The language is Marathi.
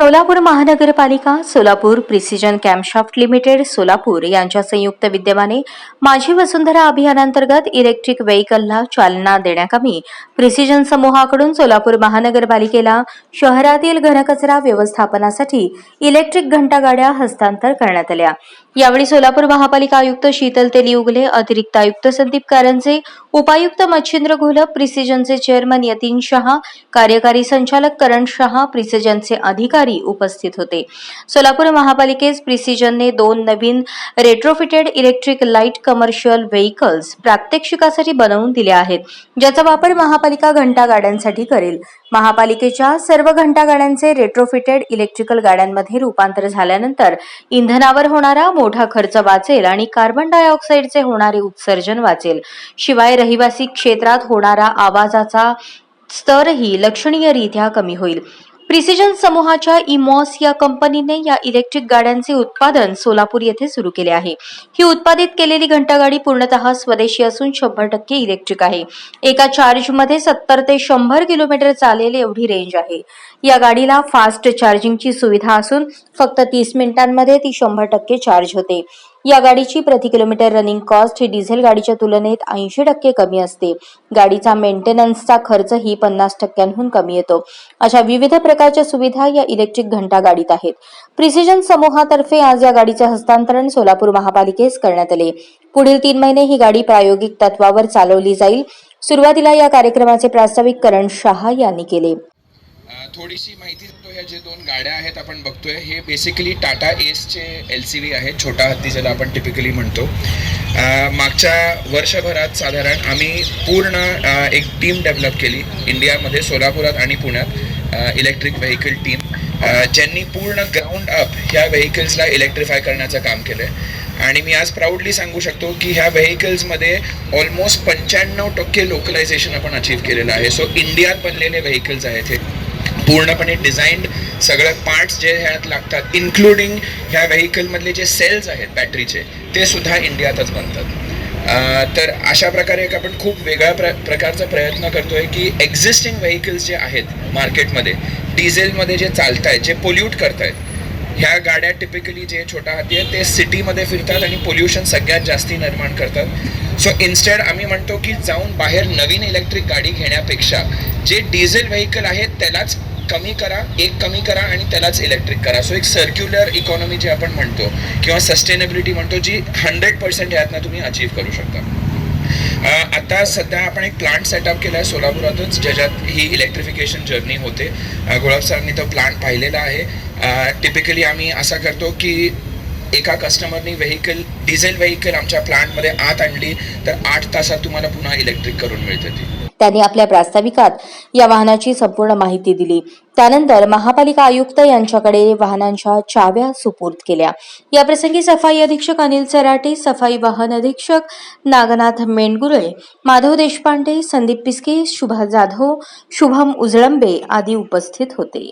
सोलापूर महानगरपालिका Solapur precision camshaft limited Solapur यांच्या संयुक्त विद्यमाने माझी वसुंधरा अभियानांतर्गत इलेक्ट्रिक व्हेकलला चालना देण्याकमी प्रिसिजन समूहाकडून सोलापूर महानगरपालिकेला शहरातील घनकचरा व्यवस्थापनासाठी इलेक्ट्रिक घंटागाड्या हस्तांतर करण्यात आल्या. यावेळी सोलापूर महापालिका आयुक्त शीतल तेलिउगले अतिरिक्त आयुक्त संदीप कारंजे उपायुक्त मच्छिंद्र घोलप प्रिसिजनचे चेअरमन यतीन शहा कार्यकारी संचालक करण शहा प्रिसिजनचे अधिकारी उपस्थित होते. सोलापूर महापालिकेस प्रिसिजनने दोन नवीन retrofitted electric light commercial vehicles प्रात्यक्षिकासाठी बनवून दिले आहेत. ज्याचा वापर महापालिका घंटा गाड्यांसाठी करेल. महापालिकेच्या सर्व घंटा गाड्यांचे रेट्रोफिटेड इलेक्ट्रिकल गाड्यांमध्ये रूपांतर झाल्यानंतर इंधनावर होणारा मोठा खर्च वाचेल आणि कार्बन डायऑक्साईडचे होणारे उत्सर्जन वाचेल. शिवाय रहिवासी क्षेत्रात होणारा आवाजाचा स्तरही लक्षणीयरित्या कमी होईल. प्रिसिजन समूहाच्या इमॉस या कंपनीने या इलेक्ट्रिक गाड्यांचे उत्पादन सोलापूर येथे सुरू केले आहे. ही उत्पादित केलेली घंटागाडी पूर्णतः स्वदेशी असून शंभर टक्के इलेक्ट्रिक आहे. एका चार्जमध्ये सत्तर ते शंभर किलोमीटर चालेल एवढी रेंज आहे. या गाडीला फास्ट चार्जिंगची सुविधा असून फक्त तीस मिनिटांमध्ये ती शंभर टक्के चार्ज होते. या गाडीची प्रति किलोमीटर रनिंग कॉस्ट ही डिझेल गाडीच्या तुलनेत ऐंशी टक्के कमी असते. गाडीचा मेंटेनन्सचा खर्च ही पन्नास टक्क्यांहून कमी येतो. अशा विविध प्रकारच्या सुविधा या इलेक्ट्रिक घंटा गाडीत आहेत. प्रिसिजन समूहातर्फे आज या गाडीचे हस्तांतरण सोलापूर महापालिकेस करण्यात आले. पुढील तीन महिने ही गाडी प्रायोगिक तत्वावर चालवली जाईल. सुरुवातीला या कार्यक्रमाचे प्रास्ताविक करण शहा यांनी केले. थोडीशी माहिती देतो ह्या जे दोन गाड्या आहेत आपण बघतोय हे बेसिकली टाटा एसचे एल सी व्ही आहेत छोटा हत्ती ज्याला आपण टिपिकली म्हणतो. मागच्या वर्षभरात साधारण आम्ही पूर्ण एक टीम डेव्हलप केली इंडियामध्ये सोलापुरात आणि पुण्यात इलेक्ट्रिक व्हेकल टीम ज्यांनी पूर्ण ग्राउंड अप ह्या व्हेकल्सला इलेक्ट्रिफाय करण्याचं काम केलं आहे आणि मी आज प्राऊडली सांगू शकतो की ह्या व्हेकल्समध्ये ऑलमोस्ट पंच्याण्णव टक्के लोकलायझेशन आपण अचीव्ह केलेलं आहे. सो इंडियात बनलेले व्हेकल्स आहेत हे. पूर्णपणे डिझाईन्ड सगळं पार्ट्स जे ह्यात लागतात इन्क्लुडिंग ह्या व्हेकलमधले जे सेल्स आहेत बॅटरीचे ते सुद्धा इंडियातच बनतात. तर अशा प्रकारे एक आपण खूप वेगळ्या प्र प्रकारचा प्रयत्न करतोय की एक्झिस्टिंग व्हेकल्स जे आहेत मार्केटमध्ये डिझेलमध्ये जे चालत आहेत जे पोल्यूट करत आहेत ह्या गाड्या टिपिकली जे छोटा हाती आहेत ते सिटीमध्ये फिरतात आणि पोल्युशन सगळ्यात जास्ती निर्माण करतात. सो इन्स्टेड आम्ही म्हणतो की जाऊन बाहेर नवीन इलेक्ट्रिक गाडी घेण्यापेक्षा जे डिझेल व्हेकल आहेत त्यालाच कमी करा एक कमी करा आणि त्यालाच इलेक्ट्रिक करा. सो एक सर्क्युलर इकॉनॉमी जे आपण म्हणतो किंवा सस्टेनेबिलिटी म्हणतो जी हंड्रेड पर्सेंट ह्यातनं तुम्ही अचीव्ह करू शकता. आता सध्या आपण एक प्लांट सेटअप केला आहे सोलापुरातच ज्याच्यात ही इलेक्ट्रिफिकेशन जर्नी होते. गुलाब सरांनी तो प्लांट पाहिलेला आहे. टिपिकली आम्ही असा करतो की एका कस्टमरनी व्हेकल डिझेल व्हेकल आमच्या प्लांटमध्ये आत आणली तर आठ तासात तुम्हाला पुन्हा इलेक्ट्रिक करून मिळते ती. त्यांनी आपल्या प्रास्ताविकात या वाहनाची संपूर्ण माहिती दिली. त्यानंतर महापालिका आयुक्त यांच्याकडे वाहनांच्या चाव्या सुपूर्द केल्या. याप्रसंगी सफाई अधीक्षक अनिल सराटे सफाई वाहन अधीक्षक नागनाथ मेंडगुळे माधव देशपांडे संदीप पिस्के शुभा जाधव शुभम उजळंबे आदी उपस्थित होते.